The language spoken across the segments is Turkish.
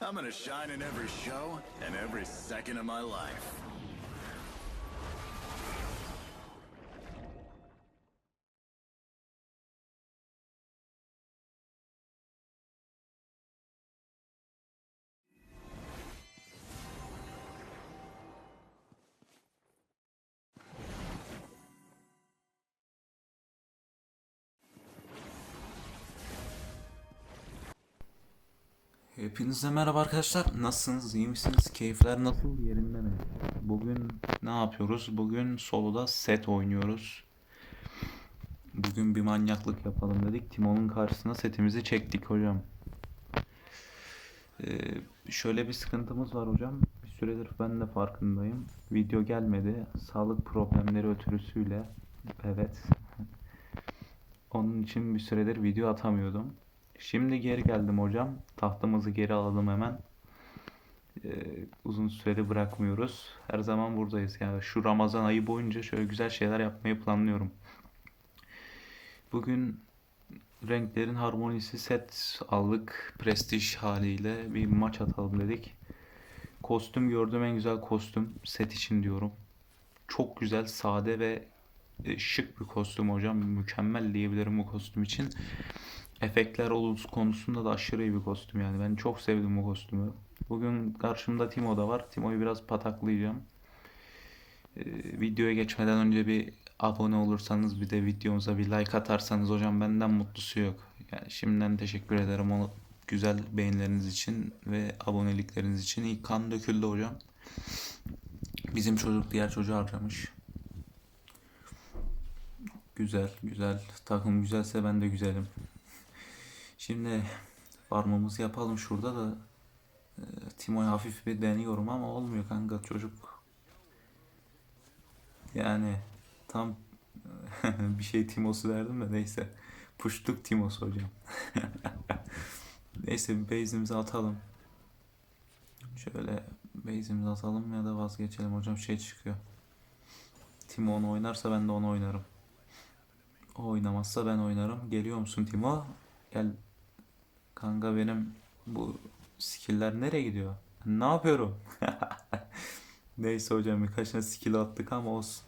I'm gonna shine in every show and every second of my life. Hepinize merhaba arkadaşlar. Nasılsınız? İyi misiniz? Keyifler nasıl? Yerinde mi? Bugün ne yapıyoruz? Bugün soloda set oynuyoruz. Bugün bir manyaklık yapalım dedik. Timon'un karşısına setimizi çektik hocam. Ee, şöyle bir sıkıntımız var hocam. Bir süredir ben de farkındayım. Video gelmedi. Sağlık problemleri ötürüsüyle. Evet. Onun için bir süredir video atamıyordum. Şimdi geri geldim hocam. Tahtımızı geri alalım hemen. Ee, uzun süreli bırakmıyoruz. Her zaman buradayız. Yani şu Ramazan ayı boyunca şöyle güzel şeyler yapmayı planlıyorum. Bugün renklerin harmonisi set aldık. Prestij haliyle bir maç atalım dedik. Kostüm gördüğüm en güzel kostüm. Set için diyorum. Çok güzel, sade ve e, şık bir kostüm hocam. Mükemmel diyebilirim bu kostüm için. Efektler olus konusunda da aşırı iyi bir kostüm yani. Ben çok sevdim bu kostümü. Bugün karşımda Timo da var. Timo'yu biraz pataklayacağım. Ee, videoya geçmeden önce bir abone olursanız bir de videomuza bir like atarsanız hocam benden mutlusu yok. Yani şimdiden teşekkür ederim o güzel beğenileriniz için ve abonelikleriniz için. İlk kan döküldü hocam. Bizim çocuk diğer çocuğu harcamış. Güzel, güzel. Takım güzelse ben de güzelim. Şimdi farmımızı yapalım şurada da e, Timo'yu hafif bir deniyorum ama olmuyor kanka çocuk. Yani tam bir şey Timo'su derdim de neyse. Puştuk Timo'su hocam. neyse bir base'imizi atalım. Şöyle base'imizi atalım ya da vazgeçelim hocam şey çıkıyor. Timo onu oynarsa ben de onu oynarım. O oynamazsa ben oynarım. Geliyor musun Timo? Gel Kanka benim bu skill'ler nereye gidiyor? Ne yapıyorum? Neyse hocam birkaç tane skill attık ama olsun.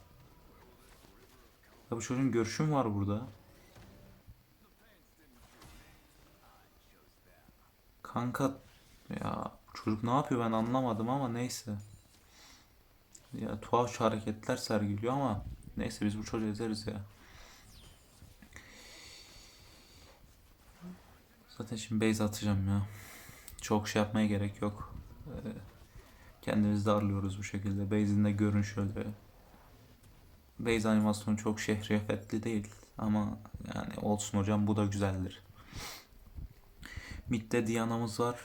Ya bu çocuğun görüşüm var burada. Kanka ya çocuk ne yapıyor ben anlamadım ama neyse. Ya tuhaf hareketler sergiliyor ama neyse biz bu çocuğu ezeriz ya. Zaten şimdi base atacağım ya. Çok şey yapmaya gerek yok. Ee, kendimizi darlıyoruz bu şekilde. Base'in de görün şöyle. Base animasyonu çok şehriyetli değil. Ama yani olsun hocam bu da güzeldir. Mid'de Diana'mız var.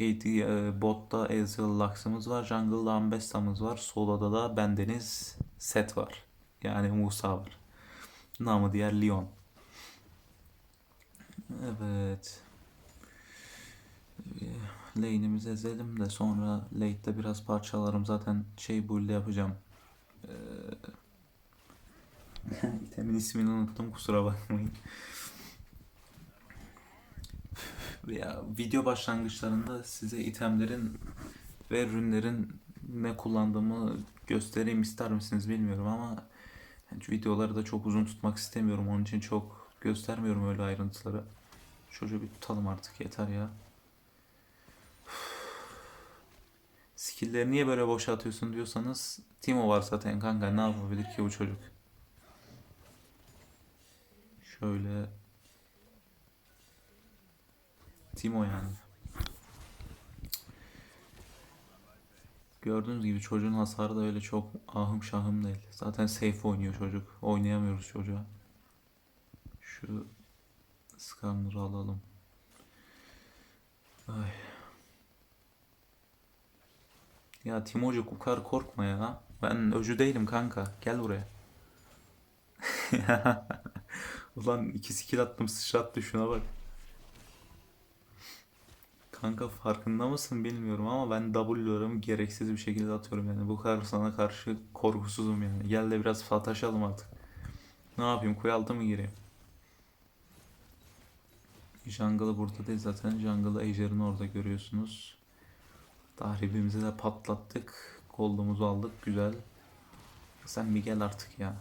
AD, e, botta Ezreal Lux'ımız var. Jungle'da Ambesta'mız var. Solo'da da bendeniz Set var. Yani Musa var. Namı diğer Leon. Evet. Lane'imizi ezelim de sonra late'de biraz parçalarım. Zaten şey build yapacağım. Ee, itemin ismini unuttum kusura bakmayın. Ya video başlangıçlarında size itemlerin ve ürünlerin ne kullandığımı göstereyim ister misiniz bilmiyorum ama videoları da çok uzun tutmak istemiyorum. Onun için çok göstermiyorum öyle ayrıntıları. Çocuğu bir tutalım artık yeter ya. Skill'leri niye böyle boşa atıyorsun diyorsanız Timo var zaten kanka ne yapabilir ki bu çocuk? Şöyle Timo yani. Gördüğünüz gibi çocuğun hasarı da öyle çok ahım şahım değil. Zaten safe oynuyor çocuk. Oynayamıyoruz çocuğa. Şu Skarner'ı alalım. Ay. Ya Timocu bu kadar korkma ya. Ben öcü değilim kanka. Gel buraya. Ulan iki skill attım sıçrattı şuna bak. Kanka farkında mısın bilmiyorum ama ben W'larımı gereksiz bir şekilde atıyorum yani. Bu kadar sana karşı korkusuzum yani. Gel de biraz sataşalım artık. Ne yapayım? Kuyu altı mı gireyim? Jungle'ı burada değil zaten. Jungle'ı Ejder'in orada görüyorsunuz. Tahribimizi de patlattık. Gold'umuzu aldık. Güzel. Sen bir gel artık ya.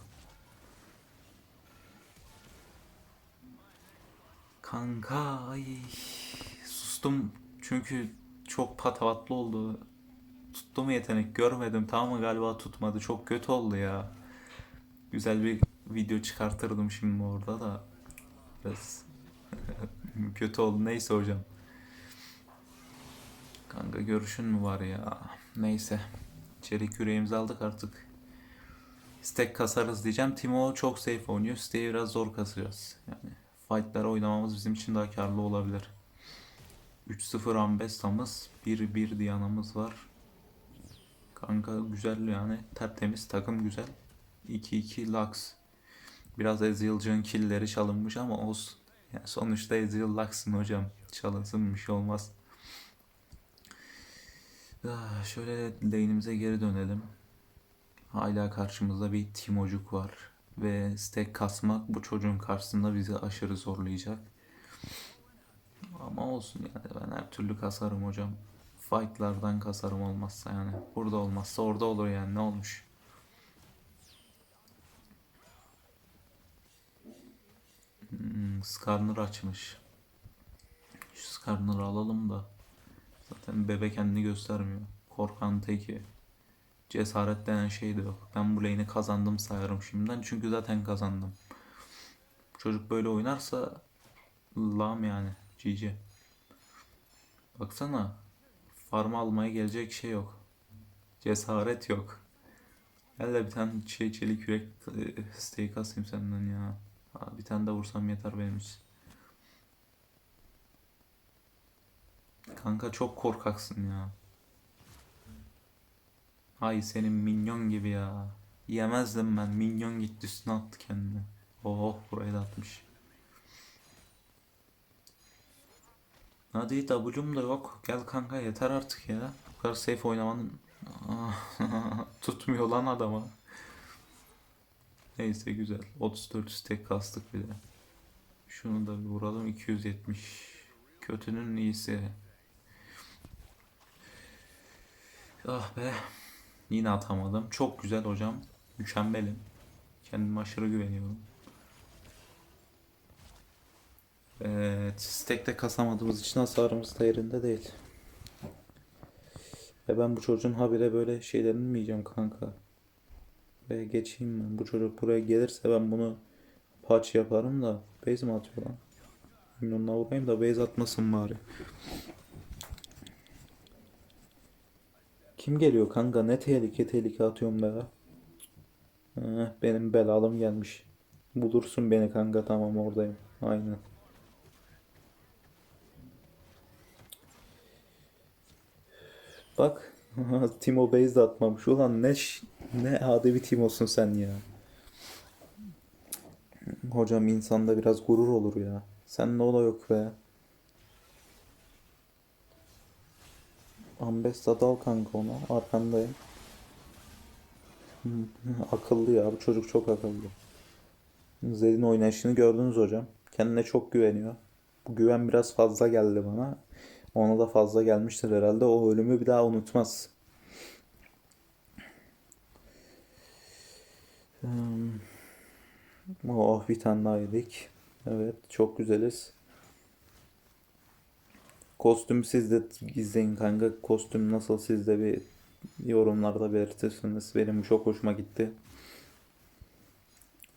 Kanka ay sustum çünkü çok patavatlı oldu. Tuttu mu yetenek görmedim tamam mı galiba tutmadı çok kötü oldu ya. Güzel bir video çıkartırdım şimdi orada da biraz kötü oldu neyse hocam. Kanka görüşün mü var ya neyse çelik yüreğimizi aldık artık. Stack kasarız diyeceğim. Timo çok safe oynuyor. Stack'i biraz zor kasacağız. Yani fight'lara oynamamız bizim için daha karlı olabilir. 3-0 Ambessa'mız, 1-1 Diana'mız var. Kanka güzel yani. Tertemiz takım güzel. 2-2 Lux. Biraz Ezreal'cığın killleri çalınmış ama olsun. Yani sonuçta Ezreal Lux'ın hocam. Çalınsın bir şey olmaz. Ah, şöyle lane'imize geri dönelim. Hala karşımızda bir Timocuk var. Ve stack kasmak bu çocuğun karşısında bizi aşırı zorlayacak. Ama olsun yani ben her türlü kasarım hocam. Fightlardan kasarım olmazsa yani. Burada olmazsa orada olur yani ne olmuş. Hmm, Skarner açmış. Şu Skarner'ı alalım da. Zaten bebe kendini göstermiyor. Korkan teki. Cesaret denen şey de yok. Ben bu lane'i kazandım sayarım şimdiden. Çünkü zaten kazandım. Çocuk böyle oynarsa lam yani. GG. Baksana. Farm almaya gelecek şey yok. Cesaret yok. Gel bir tane şey çelik yürek e, steak asayım senden ya. Bir tane de vursam yeter benim için. Kanka çok korkaksın ya. Ay senin minyon gibi ya. Yemezdim ben. Minyon gitti üstüne attı kendini. Oh burayı da atmış. Hadi W'm da yok. Gel kanka yeter artık ya. Bu kadar safe oynamanın tutmuyor lan adama. Neyse güzel. 34 stack kastık bir de. Şunu da bir vuralım. 270. Kötünün iyisi. Ah be. Yine atamadım. Çok güzel hocam. Mükemmelim. Kendime aşırı güveniyorum. Evet. Stack'te kasamadığımız için hasarımız da yerinde değil. Ve ben bu çocuğun habire böyle şeylerini mi yiyeceğim kanka? Ve geçeyim ben. Bu çocuk buraya gelirse ben bunu patch yaparım da base mi atıyor lan? Milyonuna vurayım da base atmasın bari. Kim geliyor kanka? Ne tehlike tehlike atıyorum be. Heh, benim belalım gelmiş. Bulursun beni kanka tamam oradayım. Aynen. Bak. Timo base de atmamış. Ulan ne ne adi Timo'sun sen ya. Hocam insanda biraz gurur olur ya. Sen ne ola yok be. Ambessa dal kanka ona. Arkandayım. Akıllı ya. Bu çocuk çok akıllı. Zed'in oynayışını gördünüz hocam. Kendine çok güveniyor. Bu güven biraz fazla geldi bana. Ona da fazla gelmiştir herhalde. O ölümü bir daha unutmaz. Hmm. Oh bir tane daha yedik. Evet çok güzeliz. Kostüm siz de izleyin kanka. Kostüm nasıl siz de bir yorumlarda belirtirsiniz. Benim çok hoşuma gitti.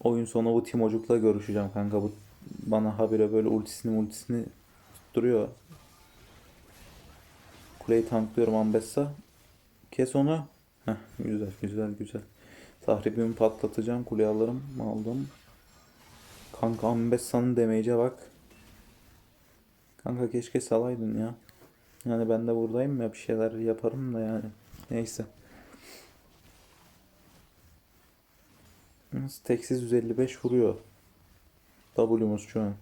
Oyun sonu bu Timocuk'la görüşeceğim kanka. Bu bana habire böyle ultisini ultisini tutturuyor. Kuleyi tanklıyorum Ambessa. Kes onu. Heh, güzel güzel güzel. Tahribimi patlatacağım. Kuleyi alırım. Aldım. Kanka Ambessa'nın damage'e bak. Kanka keşke salaydın ya. Yani ben de buradayım ya bir şeyler yaparım da yani. Neyse. Teksiz 155 vuruyor. W'muz şu an.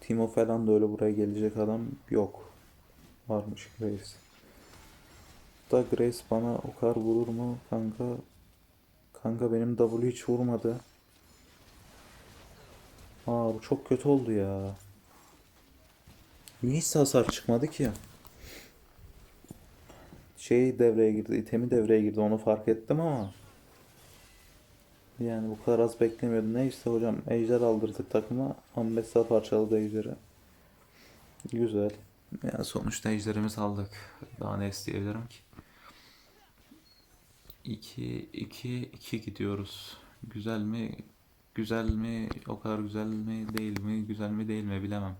Timo falan da öyle buraya gelecek adam yok. Varmış Grace. Da Grace bana o kadar vurur mu kanka? Kanka benim W hiç vurmadı. Aa bu çok kötü oldu ya. Niye hasar çıkmadı ki? Şey devreye girdi, itemi devreye girdi onu fark ettim ama yani bu kadar az beklemiyordum. Neyse hocam ejder aldırdık takıma. Ambessa parçaladı ejderi. Güzel. Yani sonuçta ejderimizi aldık. Daha ne isteyebilirim ki? 2 2 2 gidiyoruz. Güzel mi? Güzel mi? O kadar güzel mi? Değil mi? Güzel mi? Değil mi? Bilemem.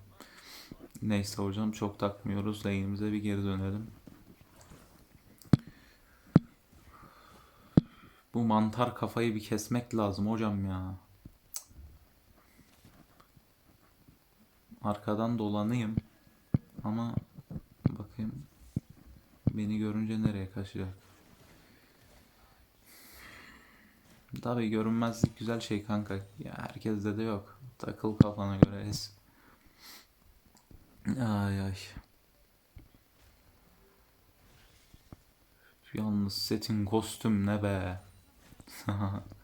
Neyse hocam çok takmıyoruz. Lane'imize bir geri dönelim. Bu mantar kafayı bir kesmek lazım hocam ya. Arkadan dolanayım. Ama bakayım beni görünce nereye kaçacak? Tabii görünmezlik güzel şey kanka. Ya herkeste de yok. Takıl kafana göre es. Ay ay. Yalnız setin kostüm ne be.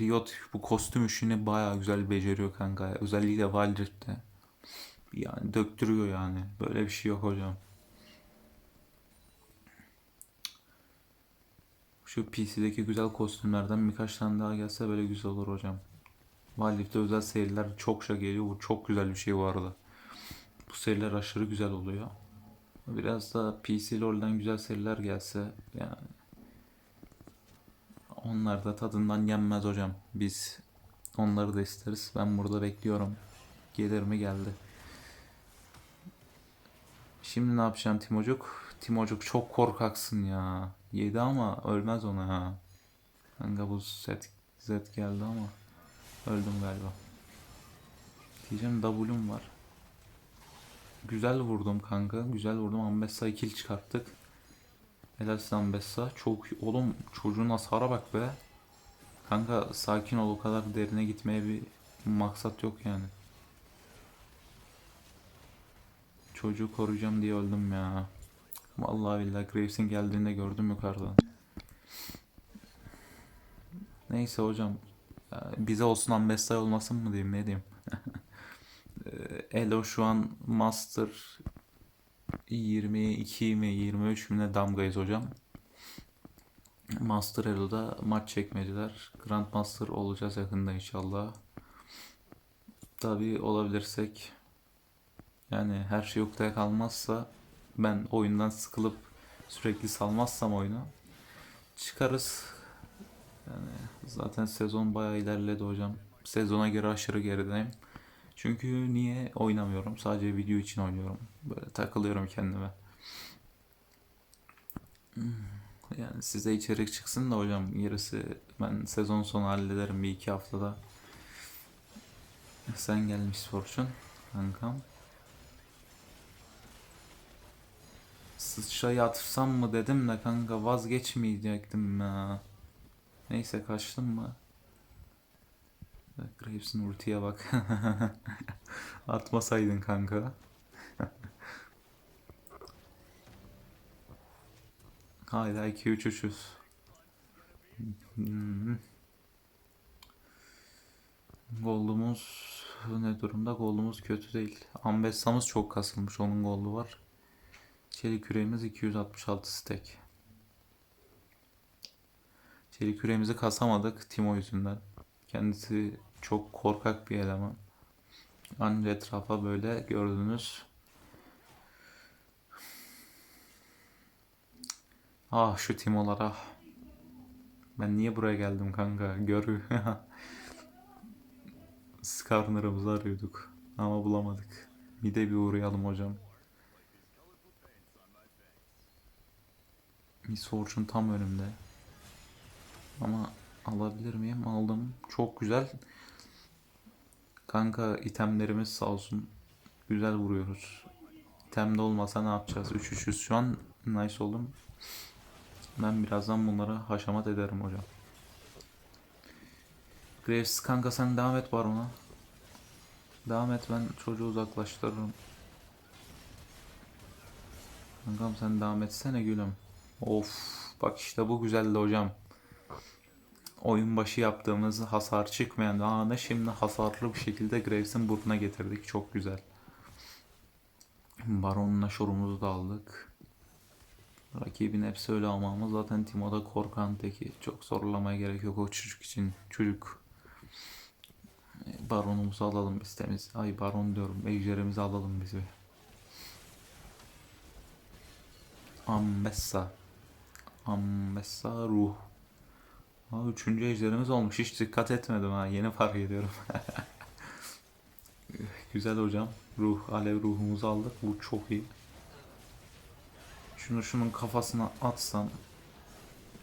Riot bu kostüm işini bayağı güzel beceriyor kanka. Özellikle Wildrift'te. Yani döktürüyor yani. Böyle bir şey yok hocam. Şu PC'deki güzel kostümlerden birkaç tane daha gelse böyle güzel olur hocam. Wildrift'te özel seriler çokça geliyor. Bu çok güzel bir şey bu arada. Bu seriler aşırı güzel oluyor. Biraz da PC LoL'den güzel seriler gelse yani onlar da tadından yenmez hocam. Biz onları da isteriz. Ben burada bekliyorum. Gelir mi geldi. Şimdi ne yapacağım Timocuk? Timocuk çok korkaksın ya. Yedi ama ölmez ona ha. Kanka bu set Z geldi ama öldüm galiba. Diyeceğim W'm var. Güzel vurdum kanka. Güzel vurdum. Ambessa kill çıkarttık. Helal size Ambessa. Çok oğlum çocuğun hasara bak be. Kanka sakin ol o kadar derine gitmeye bir maksat yok yani. Çocuğu koruyacağım diye öldüm ya. Vallahi billahi Graves'in geldiğinde gördüm yukarıdan. Neyse hocam. Bize olsun Ambessa olmasın mı diyeyim ne diyeyim. Ee, Elo şu an Master 22 mi 23 mi ne damgayız hocam. Master Elo'da maç çekmediler. Grandmaster olacağız yakında inşallah. Tabii olabilirsek yani her şey yokta kalmazsa ben oyundan sıkılıp sürekli salmazsam oyunu çıkarız. Yani zaten sezon bayağı ilerledi hocam. Sezona göre aşırı gerideyim. Çünkü niye oynamıyorum? Sadece video için oynuyorum. Böyle takılıyorum kendime. Hmm, Yani size içerik çıksın da hocam gerisi ben sezon sonu hallederim bir iki haftada. Sen gelmiş Fortune kankam. Sıçrayı atırsam mı dedim de kanka vazgeçmeyecektim ya. Neyse kaçtım mı? Graves'in ultiye bak. Atmasaydın kanka. Hala 2-3 uçuz. Hmm. Gold'umuz ne durumda? Gold'umuz kötü değil. Ambessa'mız çok kasılmış. Onun gold'u var. Çelik küreğimiz 266 stack. Çelik küreğimizi kasamadık Timo yüzünden. Kendisi çok korkak bir eleman. Anca etrafa böyle gördünüz. Ah şu Timolara. Ben niye buraya geldim kanka? Gör. Skarner'ımızı arıyorduk. Ama bulamadık. Bir de bir uğrayalım hocam. Miss Fortune tam önümde. Ama alabilir miyim? Aldım. Çok güzel. Kanka itemlerimiz sağ olsun. Güzel vuruyoruz. İtemde olmasa ne yapacağız? 3-300 şu an nice oldum. Ben birazdan bunları haşamat ederim hocam. Graves kanka sen devam et var ona. Devam et ben çocuğu uzaklaştırırım. Kankam sen devam etsene gülüm. Of bak işte bu güzeldi hocam. Oyun başı yaptığımız hasar çıkmayan anı şimdi hasarlı bir şekilde Graves'in burnuna getirdik. Çok güzel. Baron'la şurumuzu da aldık. Rakibin hepsi öyle ama ama zaten Timo'da korkan teki. Çok zorlamaya gerek yok o çocuk için. Çocuk. E, Baronumuzu alalım istemiz. Ay baron diyorum. Ejderimizi alalım biz bir. Ambessa. Ambessa ruh. Ha, üçüncü ejderimiz olmuş. Hiç dikkat etmedim ha. Yeni fark ediyorum. Güzel hocam. Ruh, alev ruhumuzu aldık. Bu çok iyi. Şunu şunun kafasına atsam.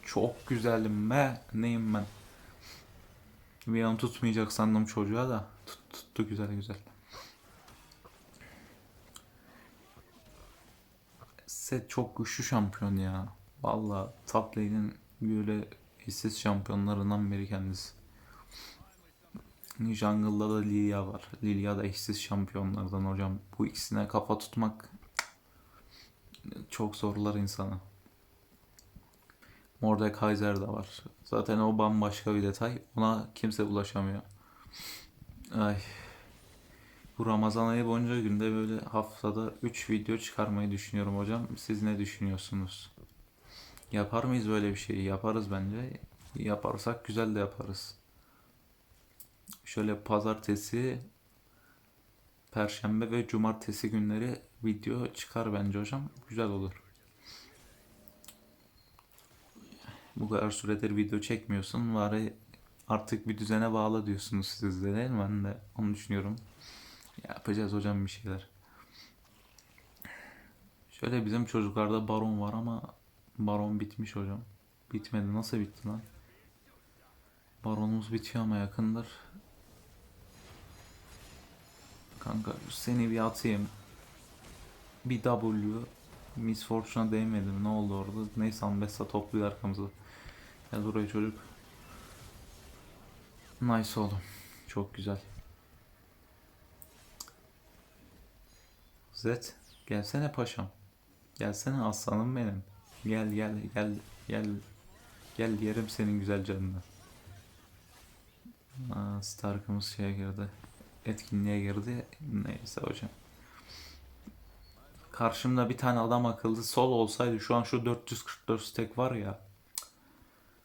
Çok güzelim be. Neyim ben? Bir an tutmayacak sandım çocuğa da. Tut, tuttu güzel güzel. Set çok güçlü şampiyon ya. Valla top lane'in böyle eşsiz şampiyonlarından biri kendisi. Jungle'da da Lilia var. Lilia da eşsiz şampiyonlardan hocam. Bu ikisine kafa tutmak çok zorlar insanı. Mordekaiser de var. Zaten o bambaşka bir detay. Ona kimse ulaşamıyor. Ay. Bu Ramazan ayı boyunca günde böyle haftada 3 video çıkarmayı düşünüyorum hocam. Siz ne düşünüyorsunuz? Yapar mıyız böyle bir şeyi? Yaparız bence. Yaparsak güzel de yaparız. Şöyle pazartesi, perşembe ve cumartesi günleri video çıkar bence hocam. Güzel olur. Bu kadar süredir video çekmiyorsun. Bari artık bir düzene bağla diyorsunuz siz de değil mi? Ben de onu düşünüyorum. Yapacağız hocam bir şeyler. Şöyle bizim çocuklarda baron var ama baron bitmiş hocam. Bitmedi. Nasıl bitti lan? Baronumuz bitiyor ama yakındır. Kanka seni bir atayım. Bir W. Miss Fortune'a değmedim. Ne oldu orada? Neyse Ambessa topluyor arkamızda. Gel buraya çocuk. Nice oğlum. Çok güzel. Zed. Gelsene paşam. Gelsene aslanım benim. Gel gel gel gel. Gel yerim senin güzel canını. Aa, Stark'ımız şeye girdi. Etkinliğe girdi. Neyse hocam. Karşımda bir tane adam akıllı sol olsaydı şu an şu 444 stack var ya.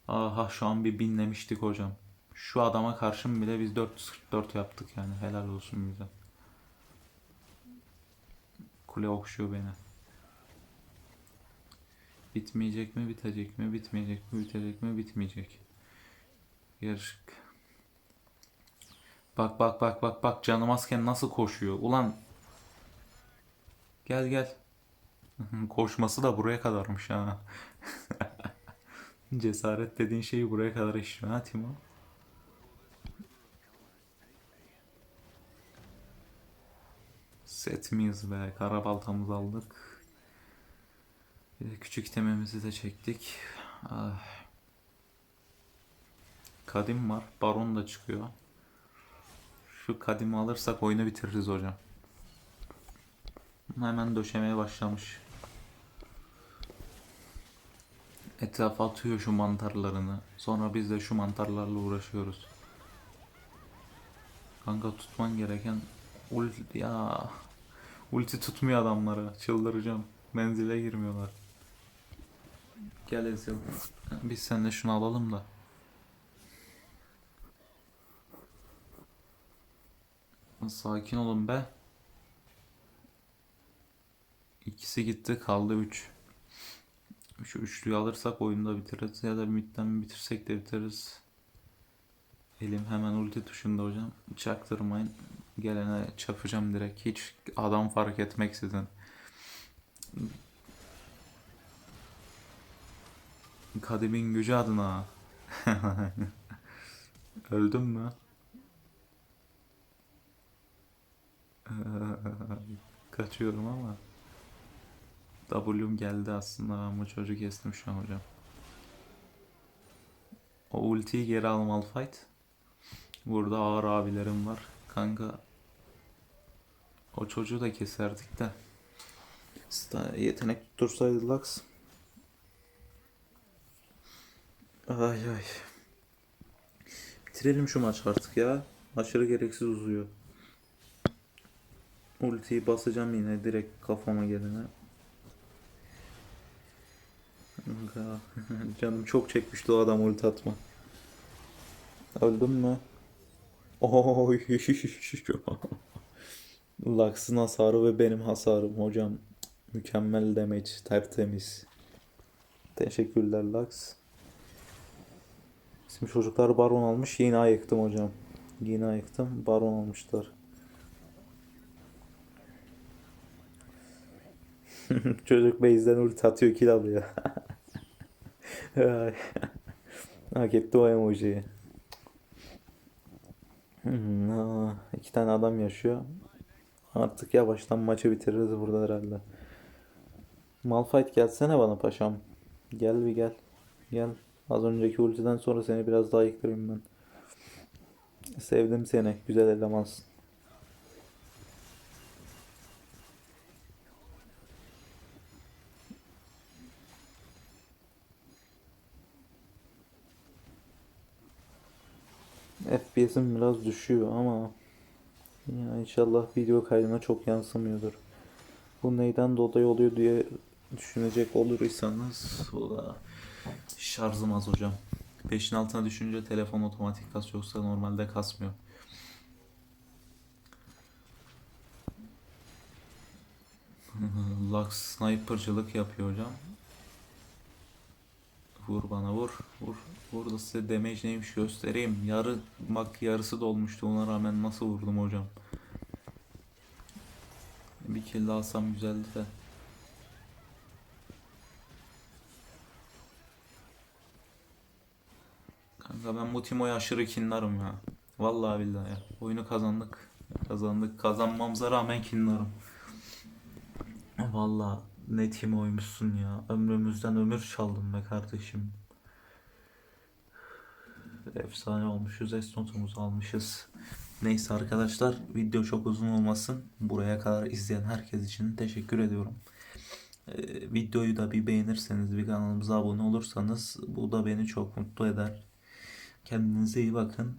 Aha şu an bir binlemiştik hocam. Şu adama karşım bile biz 444 yaptık yani. Helal olsun bize. Kule okşuyor beni. Bitmeyecek mi, bitecek mi, bitmeyecek mi, bitecek mi, bitmeyecek. Yarışık. Bak bak bak bak bak canım azken nasıl koşuyor. Ulan gel gel. Koşması da buraya kadarmış ha. Cesaret dediğin şeyi buraya kadar işliyor ha Timo. Set miyiz be? Karabaltamızı aldık. De küçük itemimizi de çektik. Ah. Kadim var. Baron da çıkıyor. Şu kadimi alırsak oyunu bitiririz hocam. Hemen döşemeye başlamış. Etrafa atıyor şu mantarlarını. Sonra biz de şu mantarlarla uğraşıyoruz. Kanka tutman gereken ulti ya. Ulti tutmuyor adamlara. Çıldıracağım. Menzile girmiyorlar. Gel Ezil. Biz seninle şunu alalım da. Sakin olun be. İkisi gitti kaldı 3. Şu üçlüyü alırsak oyunda bitiririz ya da midden bitirsek de bitiririz. Elim hemen ulti tuşunda hocam. Çaktırmayın. Gelene çapacağım direkt. Hiç adam fark etmeksizin. Kadimin gücü adına. Öldüm mü? Kaçıyorum ama. W'm geldi aslında ben bu çocuğu kestim şu an hocam. O ultiyi geri al Malphite. Burada ağır abilerim var. Kanka o çocuğu da keserdik de. Yetenek tutursaydı Lux. Ay ay. Bitirelim şu maç artık ya. Aşırı gereksiz uzuyor. Ultiyi basacağım yine direkt kafama gelene. Canım çok çekmişti o adam ulti atma. Öldüm mü? Oy. Lux'ın hasarı ve benim hasarım hocam. Mükemmel damage, tertemiz. Teşekkürler Lux. Bizim çocuklar baron almış. Yine ayıktım hocam. Yine ayıktım. Baron almışlar. Çocuk base'den ulti atıyor kill alıyor. Ay. Hak etti o emojiyi. Hmm, iki tane adam yaşıyor. Artık yavaştan maçı bitiririz burada herhalde. Malphite gelsene bana paşam. Gel bir gel. Gel. Az önceki ultiden sonra seni biraz daha yıktırayım ben. Sevdim seni. Güzel elemansın. FPS'im biraz düşüyor ama ya inşallah video kaydına çok yansımıyordur. Bu neyden dolayı oluyor diye düşünecek olursanız o da şarjım az hocam. 5'in altına düşünce telefon otomatik kas yoksa normalde kasmıyor. Lux snipercılık yapıyor hocam. Vur bana vur. Vur. Vur da size damage neymiş göstereyim. Yarı bak yarısı dolmuştu ona rağmen nasıl vurdum hocam. Bir kill alsam güzeldi de. Kanka ben bu aşırı kinlarım ya. Vallahi billahi ya. Oyunu kazandık. Kazandık. Kazanmamıza rağmen kinlarım. Vallahi ne Timo'ymuşsun ya. Ömrümüzden ömür çaldın be kardeşim. Efsane olmuşuz. Esnotumuzu almışız. Neyse arkadaşlar video çok uzun olmasın. Buraya kadar izleyen herkes için teşekkür ediyorum. Ee, videoyu da bir beğenirseniz, bir kanalımıza abone olursanız bu da beni çok mutlu eder. Kendinize iyi bakın.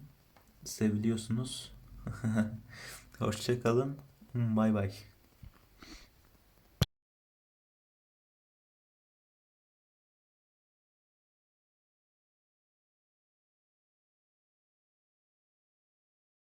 Seviliyorsunuz. Hoşçakalın. Bay bay.